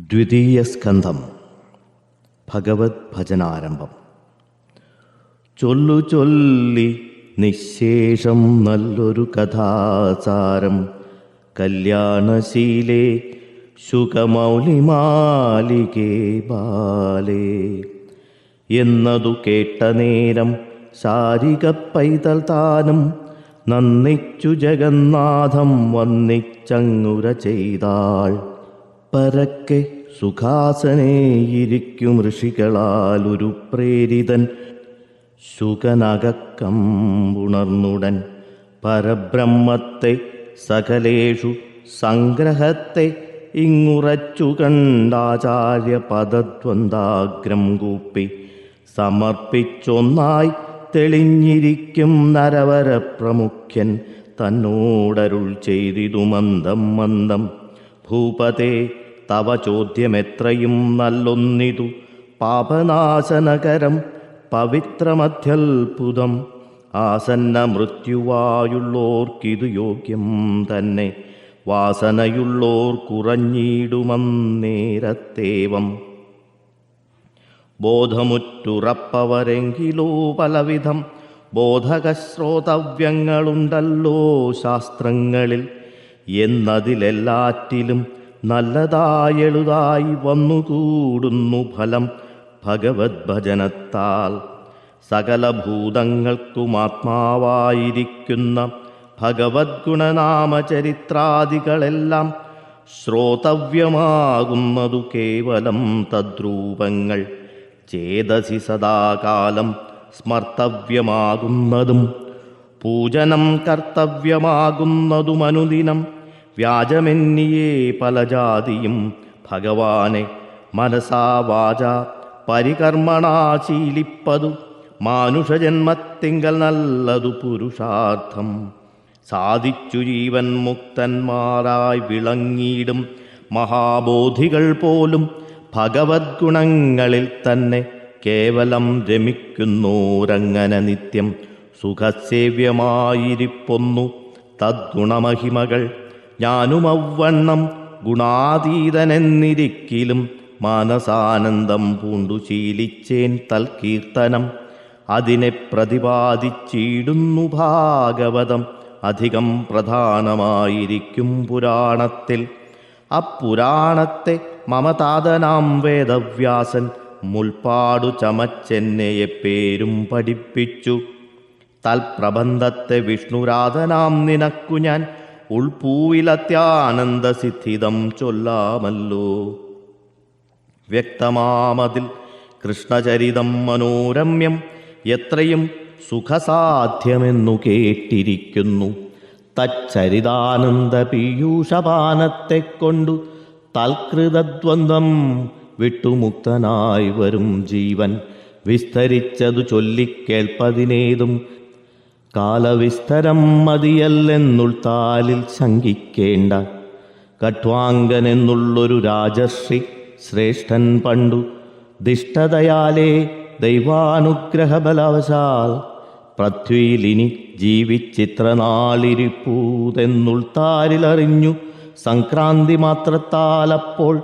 ദ്വിതീയ സ്കന്ധം ഭഗവത് ഭജനാരംഭം. ചൊല്ലു ചൊല്ലി നിശേഷം നല്ലൊരു കഥാസാരം. കല്യാണശീലേ ശുഖമൗലിമാലികേ ബാലേ. എന്നതു കേട്ട നേരം ശാരിക പൈതൽ താനും. നന്ദിച്ചു ജഗന്നാഥം വന്നിച്ചങ്ങുര ചെയ്താൾ. പരക്കെ സുഖാസനേയിരിക്കും ഋഷികളാൽ ഒരു പ്രേരിതൻ. ശുകനകക്കമ്പുണർന്നുടൻ പരബ്രഹ്മത്തെ സകലേഷു സംഗ്രഹത്തെ ഇങ്ങുറച്ചു കണ്ടാചാര്യ പദദ്വന്ദാഗ്രം കൂപ്പി സമർപ്പിച്ചൊന്നായി തെളിഞ്ഞിരിക്കും നരവര പ്രമുഖ്യൻ തന്നോടരുൾ ചെയ്തിതു മന്ദം മന്ദം. ഭൂപതേ തവ ചോദ്യമെത്രയും നല്ലൊന്നിതു. പാപനാശനകരം പവിത്രമധ്യത്ഭുതം. ആസന്ന മൃത്യുവായുള്ളോർക്കിതു യോഗ്യം തന്നെ. വാസനയുള്ളോർ കുറഞ്ഞിടുമന്നേരത്തേവം. ബോധമുറ്റുറപ്പവരെങ്കിലോ പലവിധം. ബോധകശ്രോതവ്യങ്ങളുണ്ടല്ലോ ശാസ്ത്രങ്ങളിൽ. എന്നതിലെല്ലാറ്റിലും നല്ലതായെളുതായി വന്നുകൂടുന്നു ഫലം ഭഗവത് ഭജനത്താൽ സകല ഭൂതങ്ങൾക്കും ആത്മാവായിരിക്കുന്ന ഭഗവത് ഗുണനാമചരിത്രാദികളെല്ലാം ശ്രോതവ്യമാകുന്നതു കേവലം തദ്രൂപങ്ങൾ. ചേതസി സദാകാലം സ്മർത്തവ്യമാകുന്നതും പൂജനം കർത്തവ്യമാകുന്നതും അനുദിനം വ്യാജമെന്നിയേ പല ജാതിയും ഭഗവാനെ മനസാ വാച പരികർമ്മണാ ശീലിപ്പതു മാനുഷജന്മത്തിങ്കൽ നല്ലതു പുരുഷാർത്ഥം. സാധിച്ചു ജീവൻ മുക്തന്മാരായി വിളങ്ങിയിടും മഹാബോധികൾ പോലും ഭഗവത് ഗുണങ്ങളിൽ തന്നെ കേവലം രമിക്കുന്നോരങ്ങനെ നിത്യം സുഖസേവ്യമായിരിപ്പൊന്നു തദ്ഗുണമഹിമകൾ. ഞാനുമവണ്ണം ഗുണാതീതനെന്നിരിക്കിലും മാനസാനന്ദം പൂണ്ടു ശീലിച്ചേൻ തൽകീർത്തനം. അതിനെ പ്രതിപാദിച്ചിടുന്നു ഭാഗവതം. അധികം പ്രധാനമായിരിക്കും പുരാണത്തിൽ. അപ്പുരാണത്തെ മമതാതനാം വേദവ്യാസൻ മുൽപ്പാടു ചമച്ചെന്നയെ പേരും പഠിപ്പിച്ചു. തൽപ്രബന്ധത്തെ വിഷ്ണുരാധനാം നിനക്കു ഞാൻ ഉൾപൂവിലത്യാനന്ദസിദ്ധിതം ചൊല്ലാമല്ലോ. വ്യക്തമാമതിൽ കൃഷ്ണചരിതം മനോരമ്യം എത്രയും സുഖസാധ്യമെന്നു കേട്ടിരിക്കുന്നു. തച്ചരിതാനന്ദ പീയൂഷപാനത്തെ കൊണ്ടു തൽകൃതദ്വന്ദ്വം വിട്ടുമുക്തനായി വരും ജീവൻ. വിസ്തരിച്ചതു ചൊല്ലിക്കേൾപ്പതിനേതും കാലവിസ്തരം മതിയല്ലെന്നുൾത്താലിൽ ശങ്കിക്കേണ്ട. കട്വാങ്കനെന്നുള്ളൊരു രാജശ്രീ ശ്രേഷ്ഠൻ പണ്ടു ദിഷ്ടതയാലേ ദൈവാനുഗ്രഹബലവശാൽ. പൃഥ്വിയിലിനി ജീവിച്ചിത്രനാളിരിപ്പൂതെന്നുൾത്താരിലറിഞ്ഞു സംക്രാന്തി മാത്രത്താലപ്പോൾ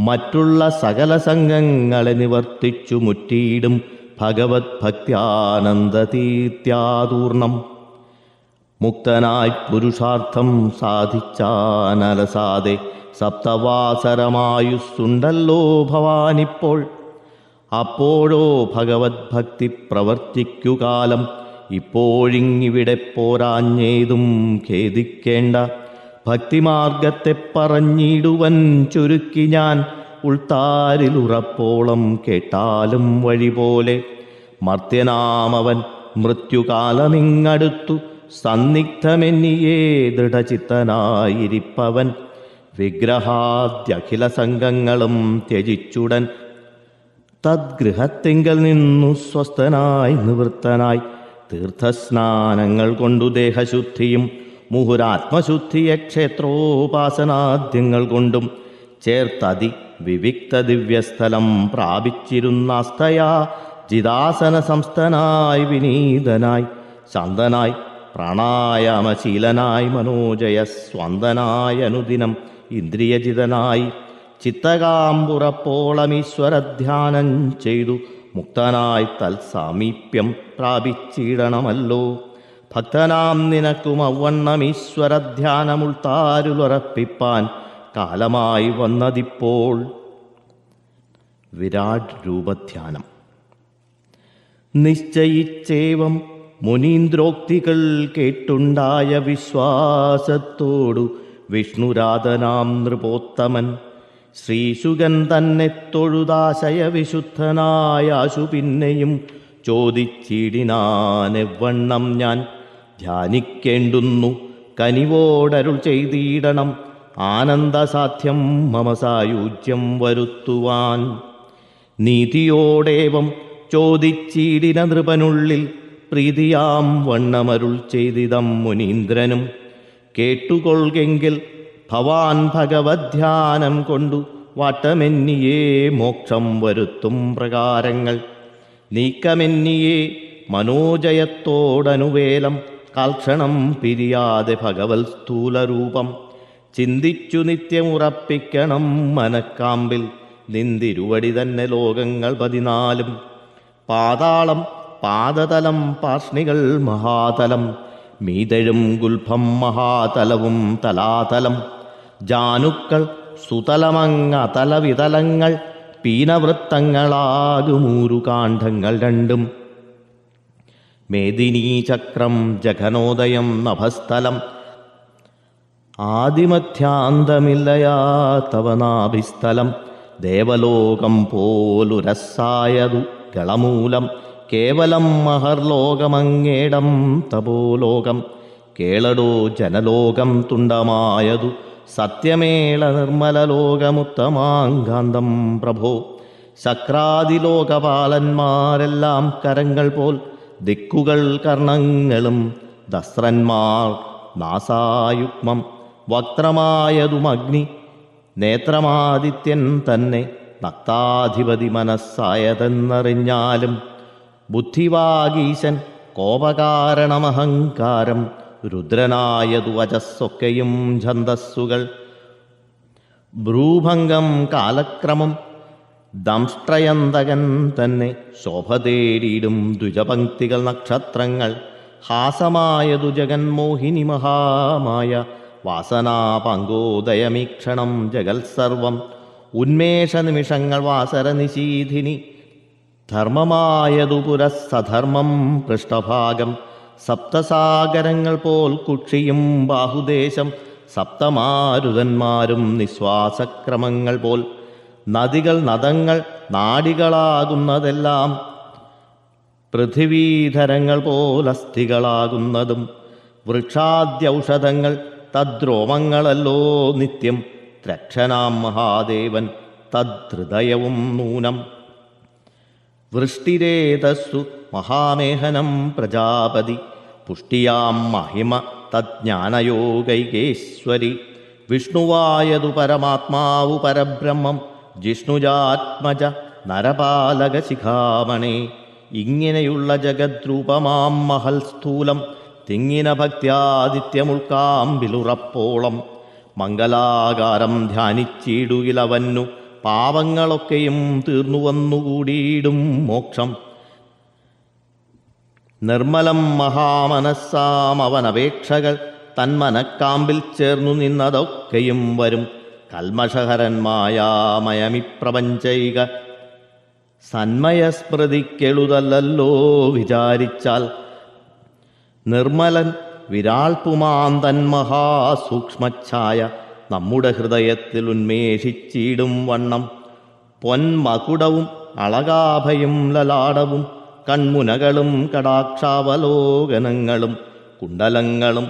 മറ്റുള്ള സകല സംഘങ്ങളെ നിവർത്തിച്ചു മുറ്റിയിടും ഭഗവത് ഭക്ത്യാനന്ദതീത്യാതൂർണം മുക്തനായി പുരുഷാർത്ഥം സാധിച്ചാനലസാതെ സപ്തവാസരമായുസ്സുണ്ടല്ലോ ഭവാനിപ്പോൾ. അപ്പോഴോ ഭഗവത് ഭക്തി പ്രവർത്തിക്കുകാലം ഇപ്പോഴിങ്ങിവിടെ പോരാഞ്ഞേതും ഖേദിക്കേണ്ട ഭക്തിമാർഗത്തെ പറഞ്ഞിടുവൻ ചുരുക്കി ഞാൻ ഉൾത്താരിലുറപ്പോളം കേട്ടാലും വഴി പോലെ മർത്യനാമവൻ മൃത്യുകാലമിങ്ങടുത്തു സന്നിഗ്ധമെന്നിയേ ദൃഢചിത്തനായിരിപ്പവൻ വിഗ്രഹാദ്യഖില സംഘങ്ങളും ത്യജിച്ചുടൻ തദ്ഗൃഹത്തിങ്കൽ നിന്നു സ്വസ്ഥനായി നിവൃത്തനായി തീർത്ഥസ്നാനങ്ങൾ കൊണ്ടു ദേഹശുദ്ധിയും മുഹുരാത്മശുദ്ധിയെ ക്ഷേത്രോപാസനാദ്യങ്ങൾ കൊണ്ടും ചേർത്തതി വിവിക്ത ദിവ്യസ്ഥലം പ്രാപിച്ചിരുന്നാസ്തയാ ജിതാസന സംസ്ഥനായി വിനീതനായി ശാന്തനായി പ്രാണായാമശീലനായി മനോജയ സ്വന്തനായ അനുദിനം ഇന്ദ്രിയജിതനായി ചിത്തകാമ്പുറപ്പോളമീശ്വരധ്യാനം ചെയ്തു മുക്തനായി തൽസാമീപ്യം പ്രാപിച്ചിടണമല്ലോ. ഭക്തനാം നിനക്കും അവണ്ണം ഈശ്വരധ്യാനമുൾത്താരുലുറപ്പിപ്പാൻ കാലമായി വന്നതിപ്പോൾ വിരാട് രൂപധ്യാനം. നിശ്ചയിച്ചേവം മുനീന്ദ്രോക്തികൾ കേട്ടുണ്ടായ വിശ്വാസത്തോടു വിഷ്ണുരാധനാം നൃപോത്തമൻ ശ്രീശുഗൻ തന്നെ തൊഴുതാശയ വിശുദ്ധനായാശു പിന്നെയും ചോദിച്ചിടിനാനെവണ്ണം ഞാൻ ധ്യാനിക്കേണ്ടുന്നു കനിവോടരുൾ ചെയ്തിടണം ആനന്ദസാധ്യം മമ സായുജ്യം വരുത്തുവാൻ. നീതിയോടേവം ചോദിച്ചീടിന നൃപനുള്ളിൽ പ്രീതിയാം വണ്ണമരുൾ ചെയ്തിതം മുനീന്ദ്രനും. കേട്ടുകൊള്ളെങ്കിൽ ഭവാൻ ഭഗവധ്യാനം കൊണ്ടു വാട്ടമെന്നിയേ മോക്ഷം വരുത്തും പ്രകാരങ്ങൾ. നീക്കമെന്നിയേ മനോജയത്തോടനുവേലം കാൽക്ഷണം പിരിയാതെ ഭഗവത് സ്ഥൂലരൂപം ചിന്തിച്ചു നിത്യമുറപ്പിക്കണം മനക്കാമ്പിൽ. നിന്തിരുവടി തന്നെ ലോകങ്ങൾ പതിനാലും. പാതാളം പാദതലം പാഷ്ണികൾ മഹാതലം. മീതഴും ഗുൽഭം മഹാതലവും തലാതലം. ജാനുക്കൾ സുതലമങ്ങതലവിതലങ്ങൾ പീനവൃത്തങ്ങളാകുമൂരു കാണ്ഡങ്ങൾ രണ്ടും. മേദിനീചക്രം ജഘനോദയം നഭസ്ഥലം ആദിമധ്യാന്തമില്ലയാത്തവനാഭിസ്ഥലം ദേവലോകം പോലുരസായതു കളമൂലം കേവലം മഹർലോകമങ്ങേടം തപോലോകം. കേളടോ ജനലോകം തുണ്ടമായതു സത്യമേള നിർമ്മലലോകമുത്തമാങ്കാന്തം പ്രഭോ. ശക്രാതിലോകപാലന്മാരെല്ലാം കരങ്ങൾ പോൽ ദിക്കുകൾ കർണങ്ങളും ദസ്രന്മാർ നാസായുഗ്മം. വക്രമായതുമഗ്നി. നേത്രമാദിത്യൻ തന്നെ നക്താധിപതി മനസ്സായതെന്നറിഞ്ഞാലും ബുദ്ധിവാഗീശൻ കോപകാരണമഹങ്കാരം രുദ്രനായതു വചസ്സൊക്കെയും ഛന്ദസ്സുകൾ. ഭ്രൂഭംഗം കാലക്രമം ദംഷ്ട്രയന്തകൻ തന്നെ ശോഭ തേടിയിടും ദ്വിജപങ്ക്തികൾ നക്ഷത്രങ്ങൾ. ഹാസമായതു ജഗന്മോഹിനി മഹാമായ വാസനാപങ്കോദയമീക്ഷണം ജഗത്സർവം. ഉന്മേഷനിമിഷങ്ങൾ ഉന്മേഷ നിമിഷങ്ങൾ വാസര നിശീധിനി ധർമ്മമായതു പുരസ്സധർമ്മം പൃഷ്ഠഭാഗം. സപ്തസാഗരങ്ങൾ പോൽ കുക്ഷിയും ബാഹുദേശം. സപ്തമാരുതന്മാരും നിശ്വാസക്രമങ്ങൾ പോൽ. നദികൾ നദങ്ങൾ നാടികളാകുന്നതെല്ലാം പൃഥിവീധരങ്ങൾ പോലസ്ഥികളാകുന്നതും. വൃക്ഷാദ്യൗഷധങ്ങൾ തദ്രോമങ്ങളല്ലോ നിത്യം. ത്രക്ഷനാം മഹാദേവൻ തദ്ഹൃദയവും നൂനം. വൃഷ്ടിരേതസ്സു മഹാമേഹനം പ്രജാപതി. പുഷ്ടിയാം മഹിമ തജ്ഞാനയോഗൈകേശ്വരി. വിഷ്ണുവായതു പരമാത്മാവു പരബ്രഹ്മം. ജിഷ്ണുജാത്മജ നരപാലക ശിഖാമണേ ഇങ്ങനെയുള്ള ജഗദ്രൂപമാം മഹൽ സ്ഥൂലം തിങ്ങിന ഭക്ത്യാദിത്യമുൾക്കാമ്പിലുറപ്പോളം മംഗലാകാരം ധ്യാനിച്ചിടുകിലവന്നു പാവങ്ങളൊക്കെയും തീർന്നു വന്നുകൂടിയിടും മോക്ഷം. നിർമ്മലം മഹാമനസ്സാം അവനപേക്ഷകൾ തന്മനക്കാമ്പിൽ ചേർന്നു നിന്നതൊക്കെയും വരും. കൽമഷഹരന്മായാമയമിപ്രപഞ്ചൈക സന്മയസ്മൃതിക്കെളുതല്ലോ വിചാരിച്ചാൽ നിർമ്മലൻ വിരാൾപുമാന്തൻ മഹാസൂക്ഷ്മഛായ നമ്മുടെ ഹൃദയത്തിൽ ഉന്മേഷിച്ചിടും വണ്ണം. പൊന്മകുടവും അളകാഭയും ലലാടവും കൺമുനകളും കടാക്ഷാവലോകനങ്ങളും കുണ്ടലങ്ങളും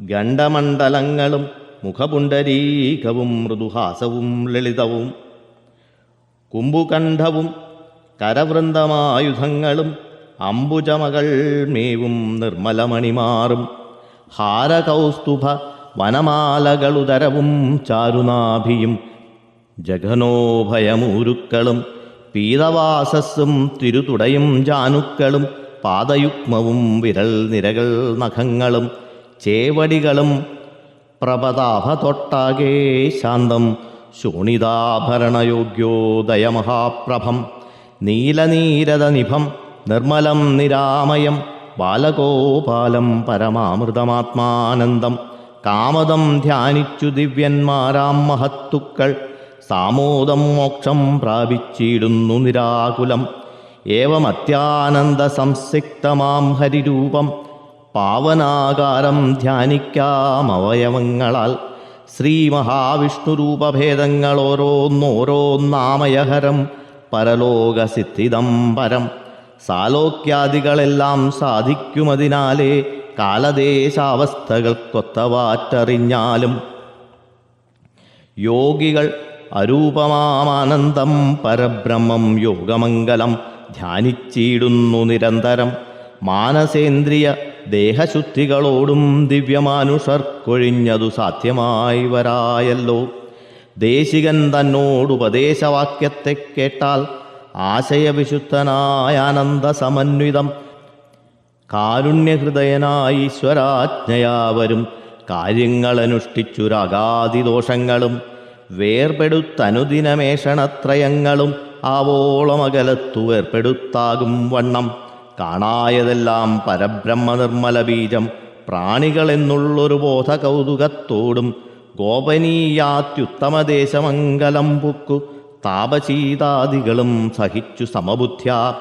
ഗണ്ഡമണ്ഡലങ്ങളും മുഖപുണ്ടരീകവും മൃദുഹാസവും ലളിതവും കുംഭുകണ്ഠവും കരവൃന്ദമായുധങ്ങളും അംബുജമകൾ മേവും നിർമ്മലമണിമാറും ഹാരകൗസ്തുഭ വനമാലകളുദരവും ചാരുനാഭിയും. ജഘനോഭയമൂരുക്കളും പീതവാസസ്സും തിരുതുടയും ജാനുക്കളും പാദയുഗ്മവും വിരൽ നിരകൾ നഖങ്ങളും ചേവടികളും പ്രപതാഭ തൊട്ടാകെ ശാന്തം ശോണിതാഭരണയോഗ്യോദയമഹാപ്രഭം നീലനീരദനിഭം നിർമ്മലം നിരാമയം. ബാലഗോപാലം പരമാമൃതമാത്മാനന്ദം. കാമദം ധ്യാനിച്ചു ദിവ്യന്മാരാം മഹത്തുക്കൾ. സാമോദം മോക്ഷം പ്രാപിച്ചിടുന്നു നിരാകുലം. ഏവമത്യാനന്ദ സംസിക്തമാം ഹരിരൂപം. പാവനാകാരം ധ്യാനിക്കാം അവയവങ്ങളാൽ. ശ്രീ മഹാവിഷ്ണുരൂപഭേദങ്ങൾ ഓരോന്നോരോന്നാമയഹരം പരലോകസിദ്ധിദം പരം സാലോക്യാദികളെല്ലാം സാധിക്കുമതിനാലേ കാലദേശാവസ്ഥകൾക്കൊത്തവാറ്ററിഞ്ഞാലും യോഗികൾ അരൂപമാമാനന്ദം പരബ്രഹ്മം യോഗമംഗലം ധ്യാനിച്ചിടുന്നു നിരന്തരം മാനസേന്ദ്രിയ ദേഹശുദ്ധികളോടും ദിവ്യമാനുഷർക്കൊഴിഞ്ഞതു സാധ്യമായി വരായല്ലോ. ദേശികൻ തന്നോടുപദേശവാക്യത്തെ കേട്ടാൽ ആശയവിശുദ്ധനായ ആനന്ദസമന്വിതം കാരുണ്യഹൃദയനായ ഈശ്വരാജ്ഞയാവരും. കാര്യങ്ങളനുഷ്ഠിച്ചുരാഗാതിദോഷങ്ങളും വേർപെടുത്തനുദിനമേഷണത്രയങ്ങളും ആവോളമകലത്തു വേർപെടുത്താകും വണ്ണം. കാണായതെല്ലാം പരബ്രഹ്മനിർമ്മല ബീജം പ്രാണികളെന്നുള്ളൊരു ബോധകൗതുകത്തോടും ഗോപനീയാത്യുത്തമദേശമംഗലം പുക്കു താപശീതാദികളും സഹിച്ചു സമബുദ്ധ്യ.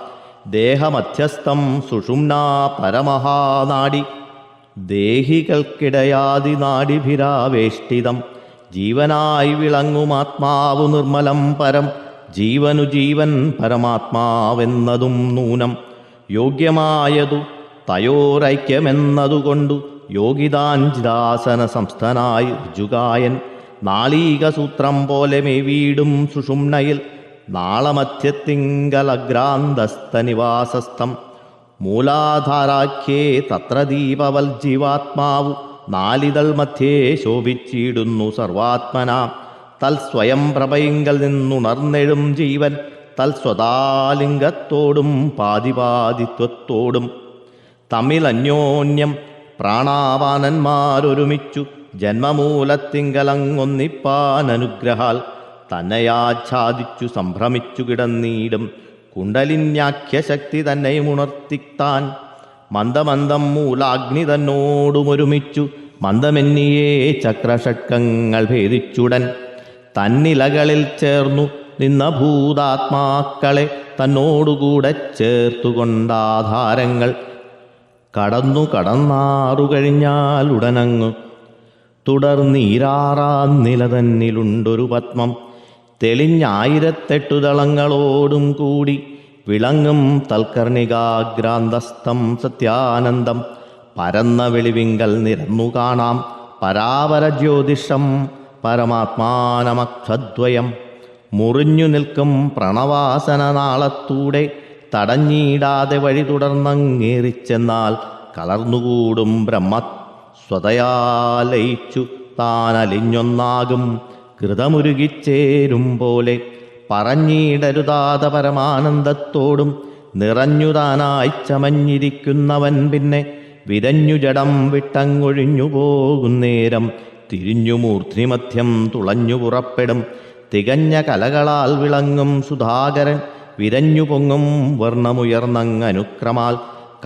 ദേഹമധ്യസ്ഥം സുഷുമ്നാ പരമഹാനാടി. ദേഹികൾക്കിടയാതി നാടിഭിരാവേഷ്ടിതം. ജീവനായി വിളങ്ങുമാത്മാവു നിർമ്മലം പരം. ജീവനു ജീവൻ പരമാത്മാവെന്നതും നൂനം. യോഗ്യമായതു തയോരൈക്യമെന്നതുകൊണ്ടു യോഗിതാഞ്ചിദാസന സംസ്ഥനായി ഋജുകായൻ നാളീകസൂത്രം പോലെ മേവീടും സുഷുമ്നയിൽ നാളമധ്യത്തിങ്കലഗ്രാന്തസ്ഥനിവാസസ്ഥം. മൂലാധാരാഖ്യേ തത്ര ദീപവൽ ജീവാത്മാവു നാലിതൾ മധ്യേ ശോഭിച്ചിടുന്നു സർവാത്മന. തൽ സ്വയം പ്രഭയിങ്കൽ നിന്നുണർന്നെഴും ജീവൻ തൽ സ്വതാലിംഗത്തോടും പാതിപാതിത്വത്തോടും. തമിഴന്യോന്യം പ്രാണാവാനന്മാരൊരുമിച്ചു ജന്മമൂലത്തിങ്കലങ്ങൊന്നിപ്പാൻ അനുഗ്രഹാൽ തന്നെയാച്ഛാദിച്ചു സംഭ്രമിച്ചു കിടന്നീടും. കുണ്ടലിന്യാഖ്യശക്തി തന്നെയും ഉണർത്തിത്താൻ മന്ദമന്ദം മൂലാഗ്നി തന്നോടുമൊരുമിച്ചു. മന്ദമെന്നിയേ ചക്രഷട്കങ്ങൾ ഭേദിച്ചുടൻ തന്നിലകളിൽ ചേർന്നു നിന്ന ഭൂതാത്മാക്കളെ തന്നോടുകൂടെ ചേർത്തുകൊണ്ടാധാരങ്ങൾ കടന്നു കടന്നാറു ഉടനങ്ങു തുടർന്നീരാറാം നില തന്നിലുണ്ടൊരു പത്മം. തെളിഞ്ഞായിരത്തെട്ടു ദളങ്ങളോടും കൂടി വിളങ്ങും തൽക്കർണികാഗ്രാന്തസ്ഥം സത്യാനന്ദം. പരന്ന വെളിവിങ്കൽ നിരന്നു കാണാം പരാപര ജ്യോതിഷം പരമാത്മാനമക്ഷദ്വയം മുറിഞ്ഞു നിൽക്കും പ്രണവാസന നാളത്തൂടെ തടഞ്ഞിടാതെ വഴി തുടർന്നങ്ങേറിച്ചെന്നാൽ കളർന്നുകൂടും ബ്രഹ്മ സ്വതയാലയിച്ചു താനലിഞ്ഞൊന്നാകും. കൃതമുരുകിച്ചേരും പോലെ പറഞ്ഞിടരുതാത പരമാനന്ദത്തോടും നിറഞ്ഞുതാനായി ചമഞ്ഞിരിക്കുന്നവൻ പിന്നെ വിരഞ്ഞു ജഡം വിട്ടങ്ങൊഴിഞ്ഞു പോകുന്നേരം തിരിഞ്ഞു മൂർധ്നിമധ്യം തുളഞ്ഞു പുറപ്പെടും തികഞ്ഞ കലകളാൽ വിളങ്ങും സുധാകരൻ വിരഞ്ഞു പൊങ്ങും വർണമുയർന്നങ്ങനുക്രമാൽ.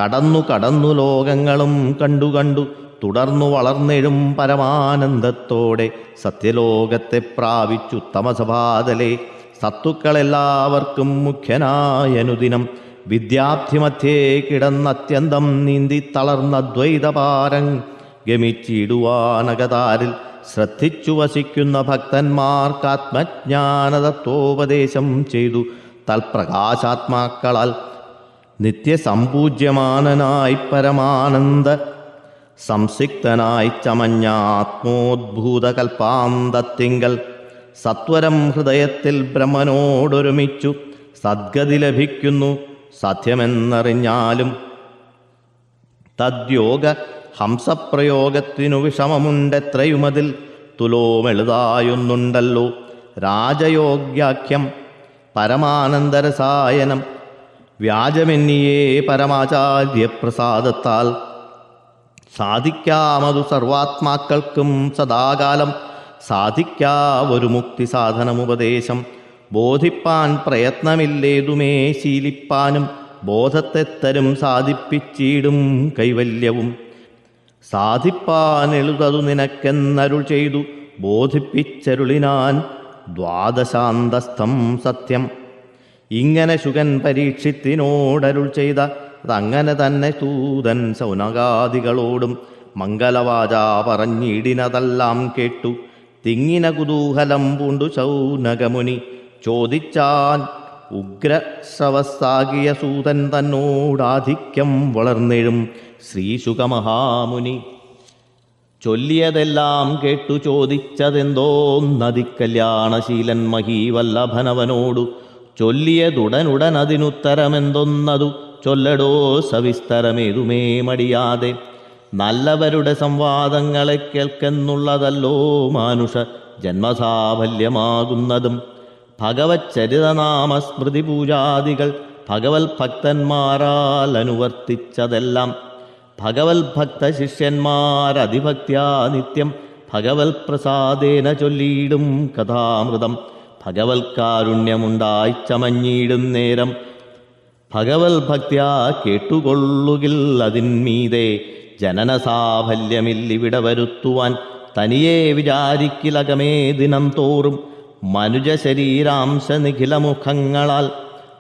കടന്നു കടന്നു ലോകങ്ങളും കണ്ടു കണ്ടു തുടർന്നു വളർന്നെഴും പരമാനന്ദത്തോടെ സത്യലോകത്തെ പ്രാപിച്ചുത്തമസഭാതലെ സത്തുക്കളെല്ലാവർക്കും മുഖ്യനായനുദിനം വിദ്യാർത്ഥിമധ്യേ കിടന്നത്യന്തം നീന്തി തളർന്ന ദ്വൈതപാരം ഗമിച്ചിടുവാനകതാരിൽ ശ്രദ്ധിച്ചു വസിക്കുന്ന ഭക്തന്മാർക്കാത്മജ്ഞാനതത്വോപദേശം ചെയ്തു. തൽപ്രകാശാത്മാക്കളാൽ നിത്യസമ്പൂജ്യമാനനായി പരമാനന്ദ സംസിക്തനായി ചമഞ്ഞ ആത്മോദ്ഭൂതകൽപ്പാന്തത്തിങ്കൽ സത്വരം ഹൃദയത്തിൽ ബ്രഹ്മനോടൊരുമിച്ചു സദ്ഗതി ലഭിക്കുന്നു സത്യമെന്നറിഞ്ഞാലും. തദ്യോഗ ഹംസപ്രയോഗത്തിനു വിഷമമുണ്ടെത്രയുമതിൽ തുലോമെളുതായൊന്നുണ്ടല്ലോ രാജയോഗ്യാഖ്യം പരമാനന്ദരസായനം വ്യാജമെന്നിയേ പരമാചാര്യപ്രസാദത്താൽ സാധിക്കാമതു സർവാത്മാക്കൾക്കും സദാകാലം. സാധിക്കാവൊരു മുക്തി സാധനമുപദേശം ബോധിപ്പാൻ പ്രയത്നമില്ലേതുമേ ശീലിപ്പാനും. ബോധത്തെ തരും സാധിപ്പിച്ചിടും കൈവല്യവും. സാധിപ്പാനെഴുതതു നിനക്കെന്നരുൾ ചെയ്തു. ബോധിപ്പിച്ചരുളിനാൻ ദ്വാദശാന്തസ്ഥം സത്യം. ഇങ്ങനെ ശുഗൻ പരീക്ഷിത്തിനോടരുൾ ചെയ്ത അതങ്ങനെ തന്നെ സൂതൻ സൗനകാദികളോടും മംഗലവാച പറഞ്ഞിടിനതെല്ലാം കേട്ടു. തിങ്ങിന കുതൂഹലം പൂണ്ടു ശൗനകമുനി. ചോദിച്ചാൻ ഉഗ്രശ്രവസ്സാകിയ സൂതൻ തന്നോടാധിക്യം വളർന്നെഴും ശ്രീശുഖമഹാമുനി. ചൊല്ലിയതെല്ലാം കേട്ടു ചോദിച്ചതെന്തോ നദിക്കല്യാണശീലൻ മഹീവല്ലഭനവനോടു. ചൊല്ലിയതുടനുടൻ അതിനുത്തരമെന്തൊന്നതു ചൊല്ലടോ സവിസ്തരമേതുമേ മടിയാതെ. നല്ലവരുടെ സംവാദങ്ങളെ കേൾക്കെന്നുള്ളതല്ലോ മാനുഷ ജന്മസാഫല്യമാകുന്നതും. ഭഗവത് ചരിതനാമസ്മൃതി പൂജാദികൾ ഭഗവത് ഭക്തന്മാരാൽ അനുവർത്തിച്ചതെല്ലാം ഭഗവത് ഭക്ത ശിഷ്യന്മാരതിഭക്ത്യാ നിത്യം ഭഗവത് പ്രസാദേന ചൊല്ലിയിടും കഥാമൃതം. ഭഗവത് കാരുണ്യമുണ്ടായി ചമഞ്ഞിടും നേരം ഭഗവത് ഭക്തിയ കേട്ടുകൊള്ളുകിൽ അതിന്മീതെ ജനന സാഫല്യമില്ലിവിടെ വരുത്തുവാൻ തനിയെ വിചാരിക്കിലകമേ ദിനം തോറും മനുജ ശരീരാംശ നിഖിലമുഖങ്ങളാൽ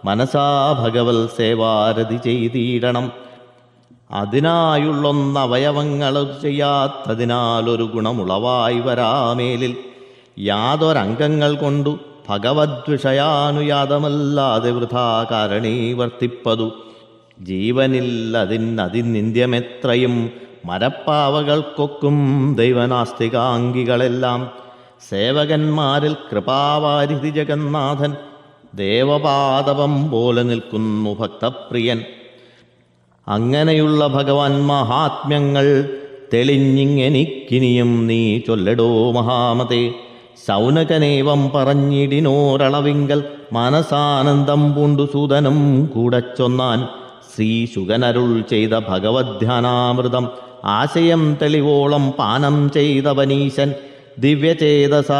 മനസാ ഭഗവത് സേവാരതി ചെയ്തിടണം. അതിനായുള്ളൊന്നവയവങ്ങൾ ചെയ്യാത്തതിനാലൊരു ഗുണമുളവായി വരാമേലിൽ യാതൊരംഗങ്ങൾ കൊണ്ടു ഭഗവദ്വിഷയാനുയാതമല്ലാതെ വൃഥാ കാരണീ വർത്തിപ്പതു. ജീവനിൽ അതിനതിനിന്ദ്യമെത്രയും മരപ്പാവകൾക്കൊക്കും ദൈവനാസ്തികാംഗികളെല്ലാം. സേവകന്മാരിൽ കൃപാവാരിധി ജഗന്നാഥൻ ദേവപാദവം പോലെ നിൽക്കുന്നു ഭക്തപ്രിയൻ. അങ്ങനെയുള്ള ഭഗവാൻ മഹാത്മ്യങ്ങൾ തെളിഞ്ഞിങ്ങെനിക്കിനിയും നീ ചൊല്ലടോ മഹാമതേ. സൗനകനേവം പറഞ്ഞിടിനോരളവിങ്കൽ മനസാനന്ദം പൂണ്ടു സൂതനും കൂടെ ചൊന്നാൻ ശ്രീ ശുഗനരുൾ ചെയ്ത ഭഗവദ്ധ്യാനാമൃതം ആശയം തെളിവോളം പാനം ചെയ്ത വനീശൻ ദിവ്യചേതസ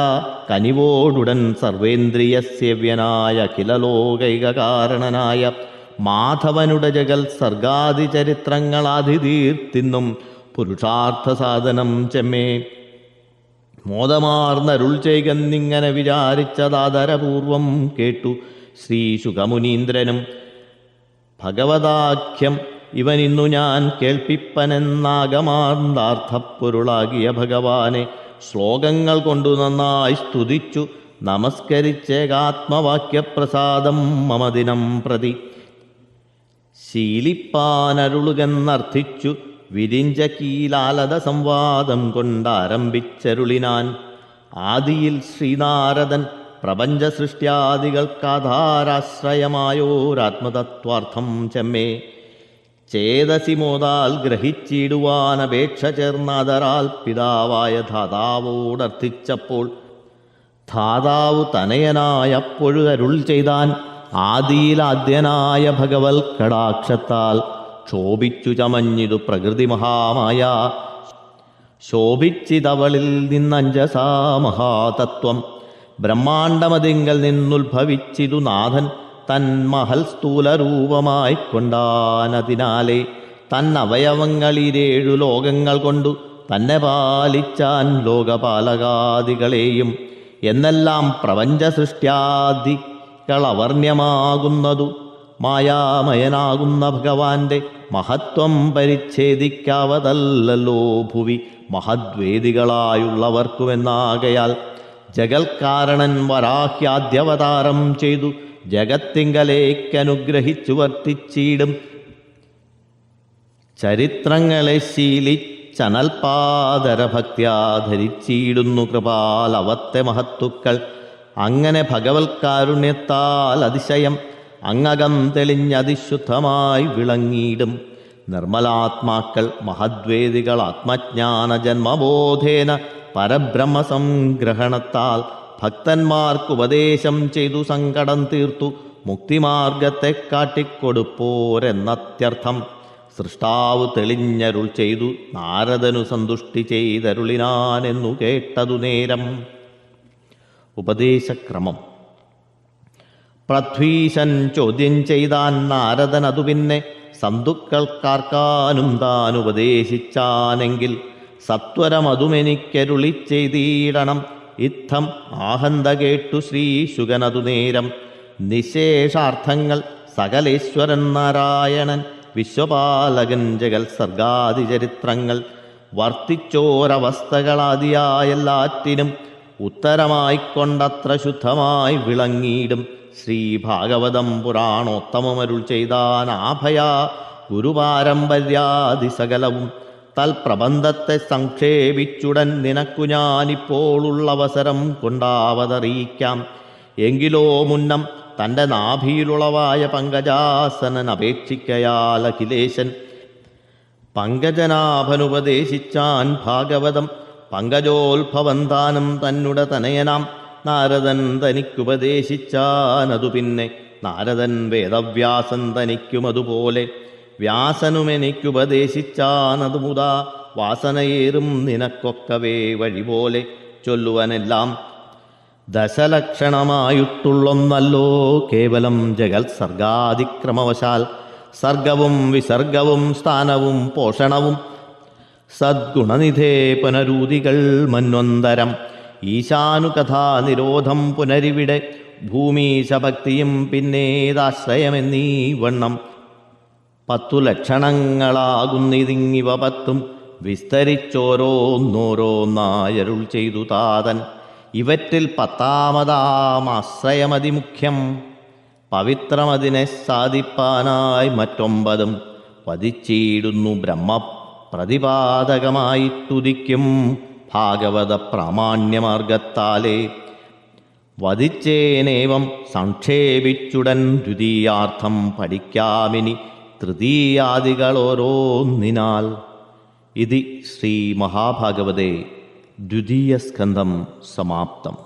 കനിവോടുടൻ സർവേന്ദ്രിയസ്യവ്യനായ അഖിലലോകൈകാരണനായ മാധവനുടെ ജഗൽ സർഗാദി ചരിത്രങ്ങളാതിതീർത്തിന്നും പുരുഷാർത്ഥ സാധനം ചെമ്മേ മോദമാർന്നരുൾ ചെയ്കന്നിങ്ങനെ വിചാരിച്ചതാദരപൂർവം കേട്ടു ശ്രീ ശുഖമുനീന്ദ്രനും ഭഗവതാഖ്യം ഇവനിന്നു ഞാൻ കേൾപ്പിപ്പനെന്നാകമാർന്നാർത്ഥപ്പൊരുളാകിയ ഭഗവാനെ ശ്ലോകങ്ങൾ കൊണ്ടു നന്നായി സ്തുതിച്ചു. നമസ്കരിച്ചേകാത്മവാക്യപ്രസാദം മമദിനം പ്രതി. ശീലിപ്പാനരുളുകെന്നർത്ഥിച്ചു. വിരിഞ്ച കീലാലത സംവാദം കൊണ്ടാരംഭിച്ചരുളിനാൻ. ആദിയിൽ ശ്രീനാരദൻ പ്രപഞ്ച സൃഷ്ടിയാദികൾക്കാധാരാശ്രയമായോരാത്മതത്വാർത്ഥം ചെമ്മേ. ചേതസി മോതാൽ ഗ്രഹിച്ചിടുവാനപേക്ഷ ചേർന്നതരാൽ പിതാവായ ധാതാവോടർത്ഥിച്ചപ്പോൾ ധാതാവ് തനയനായപ്പോഴുകരുൾ ചെയ്താൻ ആദിയിലാദ്യനായ ഭഗവൽ കടാക്ഷത്താൽ ക്ഷോഭിച്ചു ചമഞ്ഞിതു പ്രകൃതി മഹാമായ ശോഭിച്ചിതവളിൽ നിന്നഞ്ചസാ മഹാതത്വം. ബ്രഹ്മാണ്ടമതിങ്കൽ നിന്നുത്ഭവിച്ചിതു നാഥൻ തൻ മഹൽ സ്ഥൂലരൂപമായി കൊണ്ടാനതിനാലെ തന്നവയവങ്ങളിരേഴു ലോകങ്ങൾ കൊണ്ടു തന്നെ പാലിച്ചാൻ ലോകപാലകാദികളെയും എന്നെല്ലാം പ്രപഞ്ച സൃഷ്ട്യാദികളവർണ്യമാകുന്നതു മായാമയനാകുന്ന ഭഗവാന്റെ മഹത്വം പരിച്ഛേദിക്കാവതല്ലോ ഭുവി. മഹദ്വേദികളായുള്ളവർക്കുമെന്നാകയാൽ ജഗൽക്കാരണൻ വരാഹ്യാദ്യവതാരം ചെയ്തു. ജഗത്തിങ്കലേക്കനുഗ്രഹിച്ചു വർത്തിച്ചിടും ചരിത്രങ്ങളെ ശീലിച്ചനൽപാദരഭക്ത്യാ ധരിച്ചിടുന്നു കൃപാലവത്തെ മഹത്തുക്കൾ. അങ്ങനെ ഭഗവത്കാരുണ്യത്താൽ അതിശയം അങ്ങകം തെളിഞ്ഞതിശുദ്ധമായി വിളങ്ങിയിടും. നിർമ്മലാത്മാക്കൾ മഹദ്വേദികൾ ആത്മജ്ഞാന ജന്മബോധേന പരബ്രഹ്മ പരബ്രഹ്മസംഗ്രഹണത്താൽ ഭക്തന്മാർക്കുപദേശം ചെയ്തു സങ്കടം തീർത്തു. മുക്തിമാർഗത്തെ കാട്ടിക്കൊടുപ്പോരെന്നത്യർത്ഥം. സൃഷ്ടാവ് തെളിഞ്ഞരുൾ ചെയ്തു നാരദനു സന്തുഷ്ടി ചെയ്തരുളിനാനെന്നു കേട്ടതു നേരം. ഉപദേശക്രമം. പൃഥ്വീശൻ ചോദ്യം ചെയ്താൻ നാരദൻ അതു പിന്നെ സന്തുക്കൾക്കാർക്കാനും താൻ ഉപദേശിച്ചാനെങ്കിൽ സത്വരമതുമെനിക്കരുളി ചെയ്തീടണം ഇത്തം ആഹന്ത കേട്ടു ശ്രീശുകനതു നേരം. നിശേഷാർത്ഥങ്ങൾ സകലേശ്വരൻ നാരായണൻ വിശ്വപാലകൻ ജഗൽ സർഗാദിചരിത്രങ്ങൾ വർത്തിച്ചോരവസ്ഥകളാദിയായെല്ലാറ്റിനും ഉത്തരമായിക്കൊണ്ടത്ര ശുദ്ധമായി വിളങ്ങിയിടും. ശ്രീ ഭാഗവതം പുരാണോത്തമമരുൾ ഗുരുപാരമ്പര്യാദിസകലവും തൽപ്രബന്ധത്തെ സംക്ഷേപിച്ചുടൻ നിനക്കു ഞാനിപ്പോളുള്ളവസരം കൊണ്ടാവതറിയിക്കാം. എങ്കിലോ മുന്നം തന്റെ നാഭിയിലുളവായ പങ്കജാസനൻ അപേക്ഷിക്കയാൽ അഖിലേശൻ. പങ്കജനാഭനുപദേശിച്ചാൻ ഭാഗവതം പങ്കജോത്ഭവന്താനം തന്നുടെ തനയനാം. നാരദൻ തനിക്കുപദേശിച്ചാനതു പിന്നെ. നാരദൻ വേദവ്യാസൻ തനിക്കുമതുപോലെ വ്യാസനുമെനിക്കുപദേശിച്ചാനതു മുതാ വാസനയേറും നിനക്കൊക്കവേ വഴിപോലെ ചൊല്ലുവനെല്ലാം ദശലക്ഷണമായിട്ടുള്ളൊന്നല്ലോ. കേവലം ജഗൽ സർഗാതിക്രമവശാൽ സർഗവും വിസർഗവും സ്ഥാനവും പോഷണവും സദ്ഗുണനിധേ പുനരൂതികൾ മന്വന്തരം ഈശാനുകഥാ നിരോധം പുനരിവിടെ ഭൂമീശഭക്തിയും പിന്നേതാശ്രയമെന്നീ വണ്ണം. പത്തു ലക്ഷണങ്ങളാകുന്നിതിങ്ങിവ പത്തും വിസ്തരിച്ചോരോന്നോരോന്നായരുൾ ചെയ്തു താതൻ. ഇവറ്റിൽ പത്താമതാമാശ്രയമതിമുഖ്യം പവിത്രമതിനെ സാധിപ്പാനായി മറ്റൊമ്പതും പതിച്ചീടുന്നു ബ്രഹ്മ പ്രതിപാദകമായിട്ടുദിക്കും ഭാഗവത പ്രാമാണ്യമാർഗത്താലേ വധിച്ചേനേവം സംക്ഷേപിച്ചുടൻ ദ്വിതീയാർത്ഥം പഠിക്കാമിനി തൃതീയാദികളോരോന്നിനാൽ. ഇതി ശ്രീ മഹാഭാഗവതേ ദ്വിതീയസ്കന്ധം സമാപ്തം.